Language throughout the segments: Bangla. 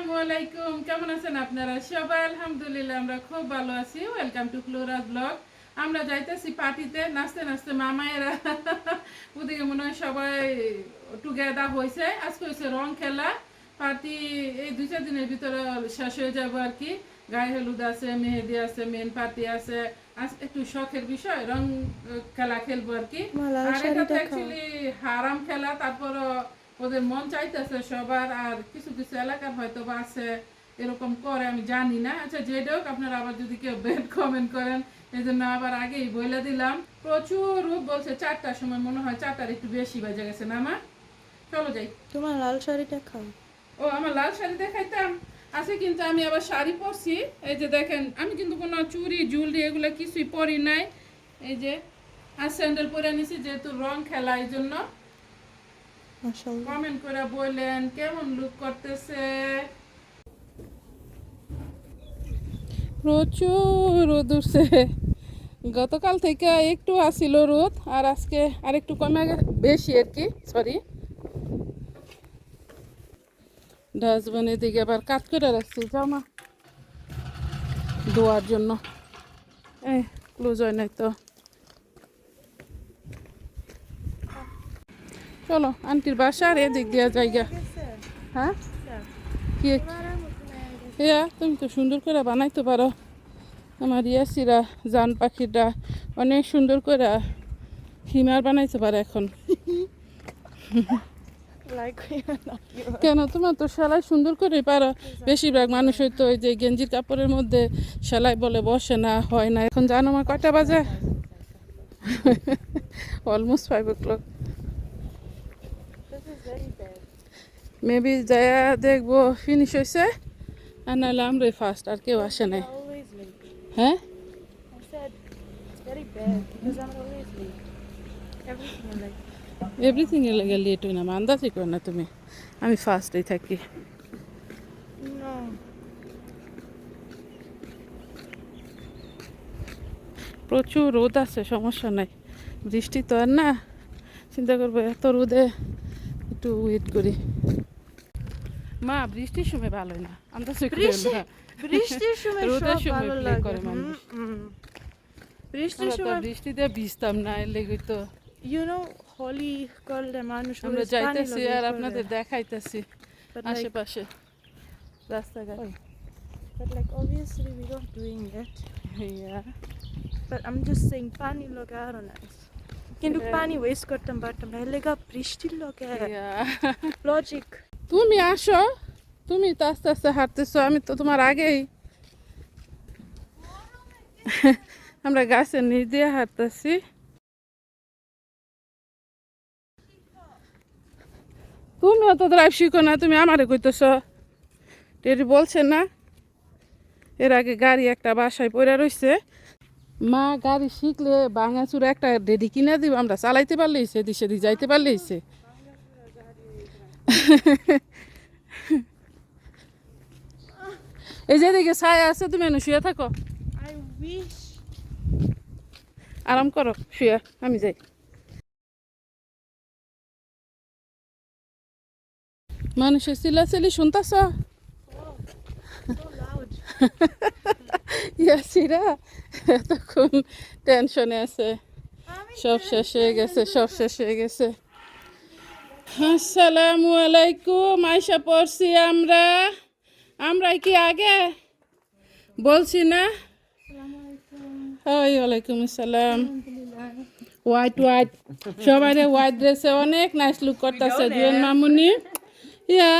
আসসালামু আলাইকুম কেমন আছেন আপনারা? সবাই আলহামদুলিল্লাহ আমরা খুব ভালো আছি। ওয়েলকাম টু ফ্লোরাজ ব্লগ আমরা যাইতেছি পার্টিতে নাচতে নাচতে মামায়েরা। ওদিকে মনে হয় সবাই টুগেদার হয়েছে আজকে হয়েছে রং খেলা। পার্টি এই দুই চার দিনের ভিতরে শেষ হয়ে যাব আর কি। গায়ে হলুদ আছে মেহেদি আছে মেন পার্টি আছে। আজ একটু শখের বিষয় রং খেলা খেলব আর কি। আর এটা তো অ্যাকচুয়ালি হারাম খেলা তারপর ওদের মন চাইতেছে সবার আর কিছু কিছু এলাকার হয়তো বা আছে এরকম করে আমি জানি না। আচ্ছা যেটা হোক আপনারা আবার যদি কেউ বেড কমেন্ট করেন এই জন্য আবার আগেই বলে দিলাম। প্রচুর রূপ বলছে চারটার সময় মনে হয় চারটার একটু বেশি বাজে গেছে না মা? চলো যাই। তোমার লাল শাড়িটা খাও ও আমার লাল শাড়ি দেখাইতাম। আছে কিন্তু আমি আবার শাড়ি পরছি। এই যে দেখেন আমি কিন্তু কোনো চুরি জুলরি এগুলো কিছুই পরি নাই। এই যে আর স্যান্ডেল পরে নিছি যেহেতু রং খেলা এই জন্য কমেন্ট করে বললেন কেমন লুক করতেছে? প্রচুর রোদ উঠছে। গতকাল থেকে একটু আসিল রোদ আর আজকে আর একটু কমে গে- বেশি আর কি সরি ডাস্টবিনের দিকে আবার কাজ করে রাখছি জামা ধোয়ার জন্য। এই ক্লোজ হয় নাই তো। চলো আন্টির বাসার এদিক দেওয়া জায়গা। হ্যাঁ? কি? ইয়া তুমি তো সুন্দর করে বানাইতে পারো। আমার ইয়াসিরা জান পাখিটা অনেক সুন্দর করে হিমার বানাইতে পারে এখন। কেন? তোমার তো সেলাই সুন্দর করে পারো। বেশিরভাগ মানুষ হয়তো ওই যে গেঞ্জির কাপড়ের মধ্যে সেলাই বলে বসে না হয় না। এখন জানো আমার কয়টা বাজে? Almost five o'clock maybe যায়া দেখব ফিনিশ হয়েছে আর নাহলে আমরাই ফার্স্ট আর কেউ আসে নাই। হ্যাঁ? এভরিথিং এর লাগে লেট হয় না আমার আন্দাজই করো না তুমি। আমি ফার্স্টেই থাকি। প্রচুর রোদ আছে, সমস্যা নাই। বৃষ্টি তো আর না। চিন্তা করব, এত রোদে একটু ওয়েট করি। মা বৃষ্টির সময় ভালোই না। না বৃষ্টির সময় রোদের সময় ভালো লাগে করে মানুষ। বৃষ্টির আমরা সময় বৃষ্টিতে ভিজতাম না এর লেগে তো। Know হোলি করলে মানুষ আমরা যাইতেছি আর আপনাদের দেখাইতেছি আশেপাশে। রাস্তাঘাট। but like obviously we don't doing that. Yeah. But I'm just saying. কিন্তু পানি ওয়েস্ট করতাম পারতাম না লেগা বৃষ্টির লোকে লজিক তুমি আসো। তুমি তো আস্তে আস্তে হাঁটতেছো আমি তো তোমার আগেই। আমরা গাছের নিচ দিয়ে হাঁটতেছি। তুমিও তো ড্রাইভ শিখো না তুমি আমারে কইতেছ। টেরি বলছে না এর আগে গাড়ি একটা বাসায় পড়ে রইছে। মা গাড়ি শিখলে বাঙাচুর একটা রেডি কিনে দিব আমরা চালাইতে পারলেই সে দিশে যাইতে পারলেই সে। এই যে দিকে ছায়া আছে তুমি এনে শুয়ে থাকো। আরাম করো শুয়ে আমি যাই। মানুষের চিল্লাচিল্লি শুনতাছ? Loud. ইয়াসিরা এতক্ষণ টেনশনে আছে। সব শেষ হয়ে গেছে সব শেষ হয়ে গেছে। আসসালামু আলাইকুম আয়সা পড়ছি আমরা। আমরা কি আগে? বলছি না? ওই ওয়ালাইকুম আসসালাম। White white. সবাই হোয়াইট ড্রেসে অনেক নাইস লুক করতেছে জুয়েন মামুনি। ইয়া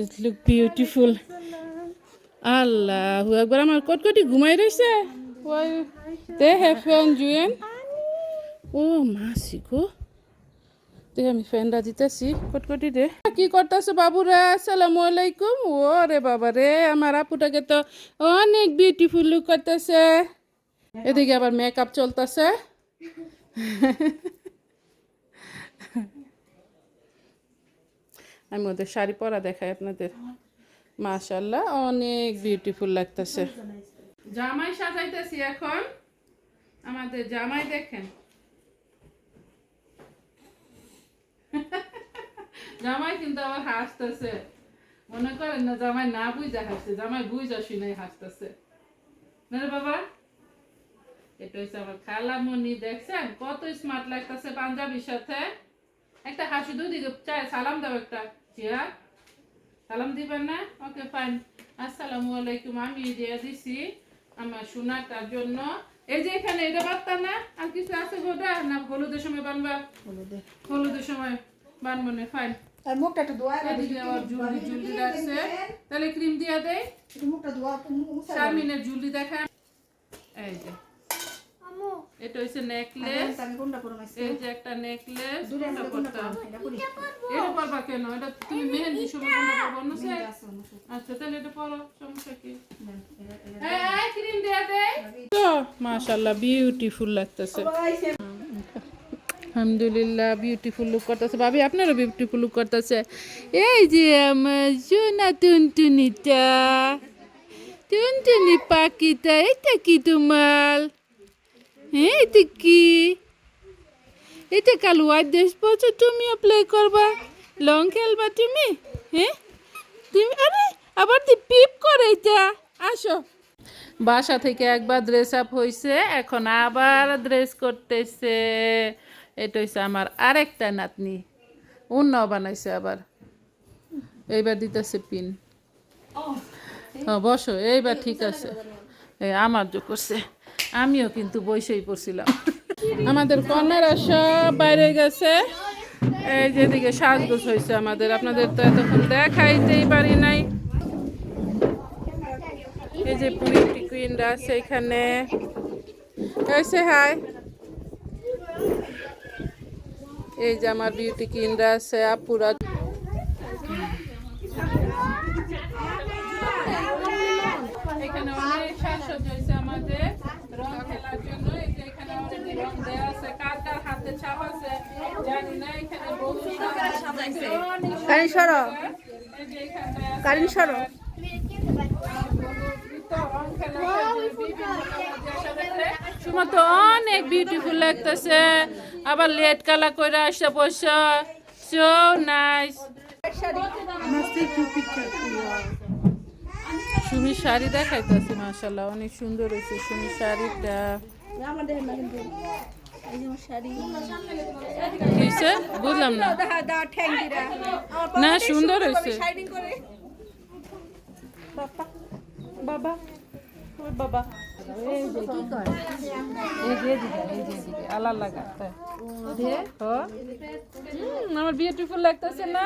ইট লুক বিউটিফুল আল্লাহ একবার আমার কটকটি ঘুমাই রয়েছে ওই তে হ্যাভ ফ্যান জুয়েন। ও মাসি গো। দেখ আমি ফ্যানটা দিতেছি কটকটি রে কি করতেছো বাবুরা? আসসালামু আলাইকুম। ও রে বাবা রে, আমার আপুটাকে তো অনেক বিউটিফুল লুক করতেছে। এদিকে আবার মেকআপ চলতেছে। আমি ওদের শাড়ি পরা দেখাই আপনাদের। মাশাল্লাহ অনেক বিউটিফুল লাগতেছে। জামাই সাজাইতেছি এখন। আমাদের জামাই দেখেন। জামাই কিন্তু আবার হাসতেছে। মনে করেন না, জামাই না বুঝা হাসছে, জামাই বুঝা শুনে হাসতেছে। বাবা? এটা হচ্ছে আমার খালামণি দেখছেন? কত স্মার্ট লাগতেছে পাঞ্জাবির সাথে। একটা হাসি দুদিকে চায় সালাম দাও একটা। জিয়া। সালাম দিবেন না ওকে ফাইন আসসালামু আলাইকুম আমি দিয়ে দিছি আমার সোনাটার জন্য এই যে এখানে এটা বার্তা না? আর কিছু আছে গোটা? না হলুদের সময় বানবা? হলুদে হলুদের সময় বানবো না ফাইন আর মুখটা একটু ধোয়া এদিকে আবার জুলি জুলি রাখছে তাহলে ক্রিম দিয়ে দেয় মুখটা ধোয়া শারমিনের জুলি দেখা এই যে। এটা হচ্ছে নেকলেস আমি কোনটা পরে মাইছি এই যে একটা নেকলেস কোনটা পরতাম এটা পরবা। কেন? এটা তুমি মেহেন্দি সময় কোনটা পরবো? না সাথে। আচ্ছা তাহলে এটা পরো সমস্যা কি? এই, এই, ক্রিম দিয়ে দে তো মাশাআল্লাহ বিউটিফুল লাগতেছে। আলহামদুলিল্লাহ বিউটিফুল লুক করতেছে। ভাবি আপনারও বিউটিফুল লুক করতেছে। এই যে আমার সোনা টুনটুনিটা। টুনটুনি পাখিটা এটা কি তোমার? হ্যাঁ এটা কি? এটা কাল হোয়াইট ড্রেস পরছো তুমি অ্যাপ্লাই করবা। লং খেলবা তুমি? হ্যাঁ? তুমি আরে আবার তুই পিপ করে এটা। আসো। বাসা থেকে একবার ড্রেস আপ হয়েছে এখন আবার ড্রেস করতেছে। এটা হচ্ছে আমার আরেকটা নাতনি। অন্য বানাইছে আবার। এইবার দিতেছে পিন হ্যাঁ বসো এইবার ঠিক আছে। আমার যোগ করছে। আমিও কিন্তু বসেই পড়ছিলাম। আমাদের কন্যারা সব বাইরে গেছে। এই যেদিকে সাজগোজ হয়েছে আমাদের। আপনাদের তো এতক্ষণ দেখাইতেই পারি নাই। এই যে পুরি কুইনরা আছে এখানে। হাই। এই যে আমার বিউটি কুইনরা আছে, আপুরা এখানে অনেক সাজসজ্জা হয়েছে আমাদের রং খেলার জন্য এই যে এখানে already রং দেয়া আছে কার কার হাতে ছাপ আছে জানি না এখানে বহু সাজাইছে কারেন্ট সরো। কারেন্ট সরো। সময় তো অনেক বিউটিফুল লাগতেছে। আবার লেট কালা করে আসছে বসে। সো নাইস সুমির শাড়ি দেখাইতেছি মাশাল্লাহ অনেক সুন্দর হয়েছে সুমির শাড়িটা। হয়েছে বুঝলাম না। সুন্দর হয়েছে বাবা বাবা। আমার বিউটিফুল লাগতেছে না?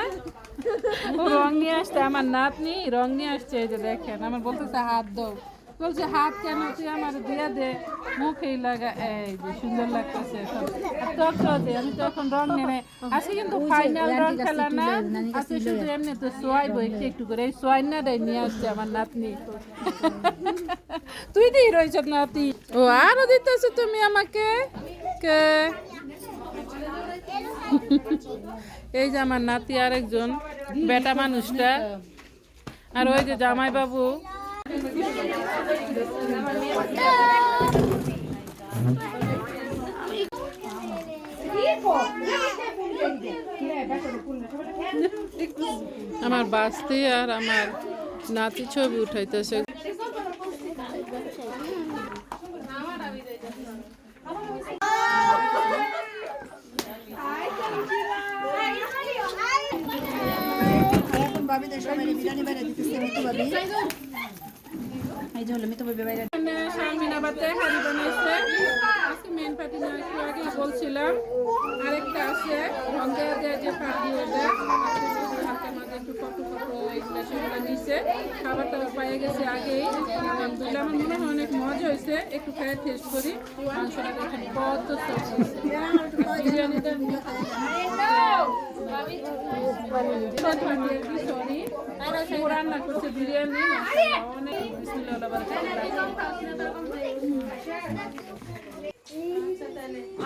রং নিয়ে আসছে আমার নাতনি রং নিয়ে আসছে এই যে দেখেন আমার বলতেছে হাত দাও বলছে হাত কেন তুই আমার দিয়ে দে? মুখেই লাগা এই যে সুন্দর লাগতেছে এখন দে আমি তো এখন রং নেই আজকে কিন্তু ফাইনাল রং খেলা না। আজকে শুধু এমনি তো সোয়াইব একটু একটু করে। এই সোয়াইনাটাই নিয়ে আসছে আমার নাতনি। তুই দিয়ে রয়েছ নাতি। ও আরও দিতেছো তুমি আমাকে? কে? এই যে আমার নাতি আরেকজন বেটা মানুষটা। আর ওই যে জামাই বাবু আমার বাঁচতে আর আমার নাতি ছবি উঠাইতেছে। এই যে হলো মিতু ভাবি বাইরে এখানে শারমিনাবাদে হাড়ি বানাইছে আজকে মেন পার্টি না একটু আগে বলছিলাম। আরেকটা আছে রং দেওয়া দেওয়া যে পার্টি ওটা একটু ফটো ফটো এগুলো সেগুলো নিচ্ছে খাবার টাবার পাইয়ে গেছে আগেই। আলহামদুলিল্লাহ আমার মনে হয় অনেক মজা হয়েছে। একটু খেয়ে টেস্ট করি। মাংসটা দেখেন কত বিরিয়ানিটা সরি রান্না করছে বিরিয়ানি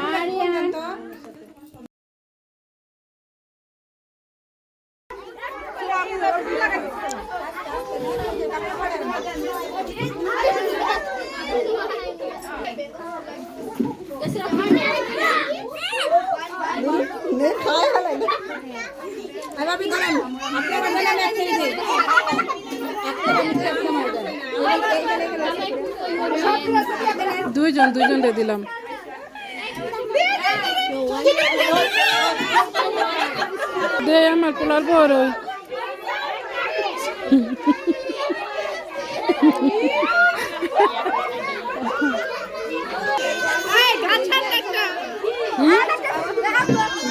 আর দুইজন দুইজন দিলাম। দে আমার পোলার বড়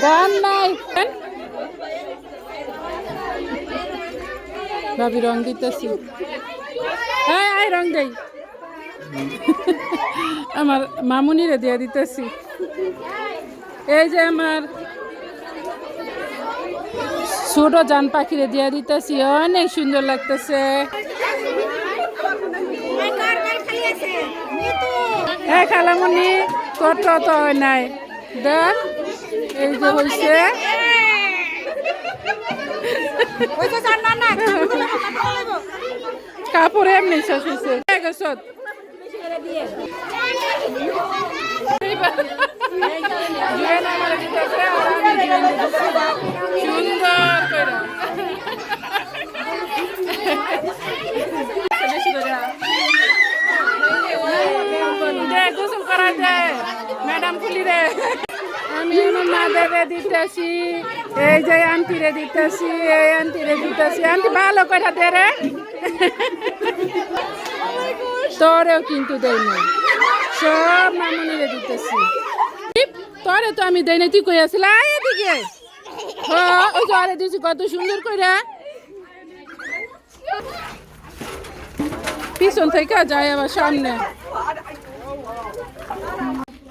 গান নাই। ভাবি রং দিতেছি। হ্যাঁ আই রং দেই। আমার মামুনিরে দিয়ে দিতেছি। এই যে আমার ছোট জান পাখিরে দিয়ে দিতেছি, অনেক সুন্দর লাগতেছে। হ্যাঁ খালামুনি, তোর তো তো নাই। দেখ, এই যে হয়েছে কাপড় এমনি শেষ হয়েছে। সুন্দর গোসল করা দে। ম্যাডাম খুলি রে আমি আমার মাদারে দিতেছি, এই যে আন্টিরে দিতেছি, এই আন্টিরে দিতেছি। আন্টি ভালো করে দে রে। তোরেও কিন্তু দেই না সব মামনিরে দিতেছি। তোরে তো আমি দেই না তুই কই আসলে এদিকে। হ্যাঁ ওই আরে দিছি কত সুন্দর করে পিছন থেকে যায় আবার সামনে।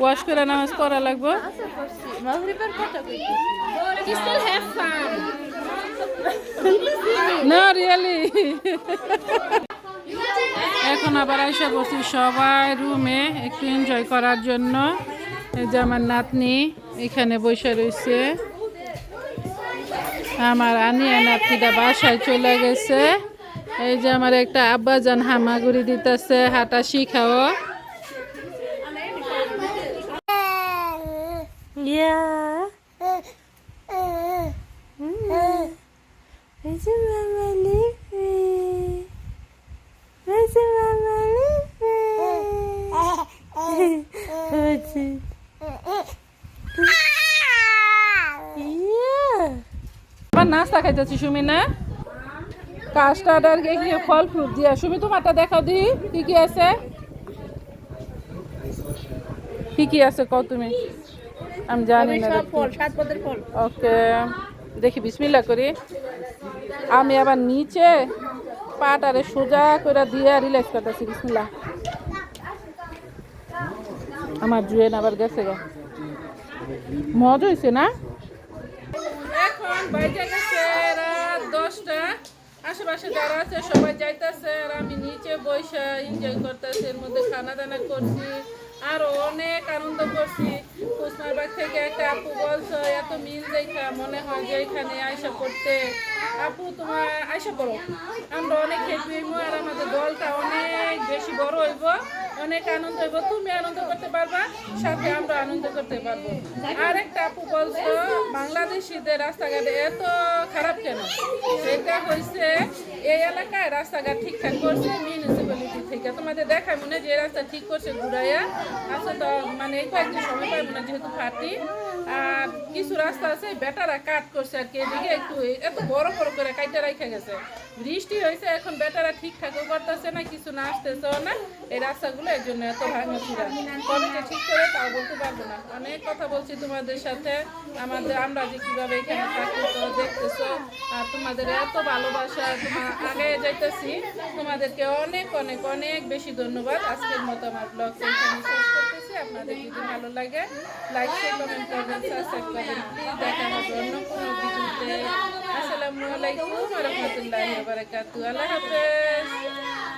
ওয়াশ করে নামাজ পড়া লাগবো। না রিয়েলি এখন আবার এসে বসি সবাই রুমে একটু এনজয় করার জন্য এই যে আমার নাতনি এখানে বসে রয়েছে আমার আনিয়া নাতনিটা বাসায় চলে গেছে। এই যে আমার একটা আব্বাজান হামাগুড়ি দিতেছে হাঁটা শিখাও। Yeah. Where's your mama living? Where's your mama living? What's it? নাস্তা খাইতেছি সুমি না কাস্টার্ড আর কি কি ফল ফ্রুট দিয়া সুমি তোমারটা দেখাও দি কি কি আছে কি কি আছে কও তুমি আমি জানি না ওকে দেখি বিসমিল্লা করি। আমি আবার নিচে পাটারে সোজা করে দিয়ে রিল্যাক্স করতেছি বিসমিল্লা আমার জুয়েন আবার গেছে গা। মজা হয়েছে না? এখন বাইরে গেছে রাত দশটা। আশেপাশে যারা আছে সবাই যাইতেছে আর আমি নিচে বসে এনজয় করতেছি এর মধ্যে খানা দানা করছি। আর অনেক আনন্দ করছি। কুসমার বাগ থেকে একটা আপু বলছো, এত মিল দেখা মনে হয় যে এখানে আয়সা করতে আপু, তোমার আয়সা করো আমরা অনেক হইব আর আমাদের দলটা অনেক বেশি বড় হইব। অনেক আনন্দ হইব। তুমি আনন্দ করতে পারবা, সাথে আমরা আনন্দ করতে পারব। আর একটা আপু বলছো, বাংলাদেশিদের রাস্তাঘাটে এত খারাপ কেন? সেটা হয়েছে এই এলাকায় রাস্তাঘাট ঠিকঠাক করছে মিউনিসিপ্যালিটি থেকে তোমাদের দেখায় মনে যে রাস্তা ঠিক করছে ঘুরাইয়া। আসলে তো মানে এই কয়েকদিন সময় পাইব না যেহেতু ফাটি আর কিছু রাস্তা আছে, বেটারা কাট করছে আর কি, এদিকে একটু এত বড় বড় করে কাইটা রাখা গেছে। বৃষ্টি হয়েছে এখন বেটারা ঠিকঠাকও করতেছে না, কিছু না আসতেছেও না। এই রাস্তাগুলো এর জন্য এত ভাঙাচুরা। কবে যে ঠিক করে তাও বলতে পারব না। অনেক কথা বলছি তোমাদের সাথে। আমাদের, আমরা যে কীভাবে এখানে থাকতেছো দেখতেছো। আর তোমাদের এত ভালোবাসা তোমার আগে যাইতেছি। তোমাদেরকে অনেক অনেক অনেক বেশি ধন্যবাদ। আজকের মতো আমার ব্লগ শেষ আপনাদের যদি ভালো লাগে লাইক শেয়ার কমেন্ট করবেন সাবস্ক্রাইব করবেন। প্লিজ দেখা হবে অন্য কোনো ভিডিওতে। আসসালামু আলাইকুম রহমতুল্লাহি ওয়া বারাকাতুহু। আল্লাহ হাফেজ।